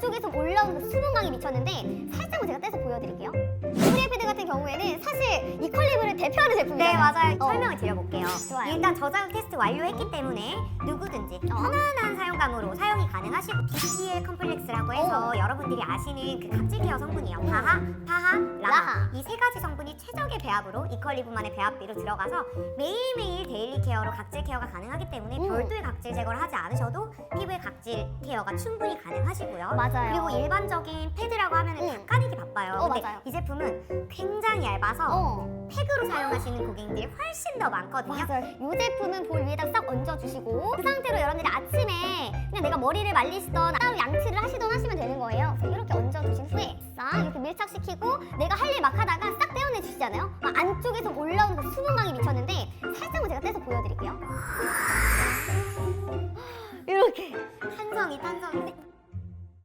안쪽에서 올라오는 그 수분감이 미쳤는데 살짝만 제가 떼서 보여드릴게요. 프리패드 같은 경우에는 사실 이퀄리브를 대표하는 제품이잖아요. 네 맞아요. 어. 설명을 드려볼게요. 좋아요. 일단 저자극 테스트 완료했기 때문에 누구든지 어. 편안한 사용감으로 사용이 가능하시고 BPL 컴플렉스라고 해서 여러분들이 아시는 그 각질 케어 성분이에요. 파하, 파하, 라하. 이 세 가지 성분이 최적의 배합으로 이퀄리브만의 배합비로 들어가서 매일매일 데일리 케어로 각질 케어가 가능하기 때문에 음. 별도의 각질 제거를 하지 않으셔도 각질 케어가 충분히 가능하시고요. 맞아요. 그리고 일반적인 패드라고 하면 은 응. 닦아내기 바빠요. 어, 근데 맞아요. 이 제품은 굉장히 얇아서 어. 팩으로 사용하시는 고객들이 훨씬 더 많거든요. 맞아요. 이 제품은 볼 위에다 싹 얹어주시고 그 상태로 여러분들이 아침에 그냥 내가 머리를 말리시던 따로 양치를 하시던 하시면 되는 거예요. 그래서 이렇게 얹어주신 후에 싹 이렇게 밀착시키고 내가 할 일 막 하다가 싹 떼어내 주시잖아요. 막 아, 안쪽에서 올라오는 그 수분감이 미쳤는데 살짝만 제가 떼서 보여드릴게요. 아. 이렇게 탄성이 탄성.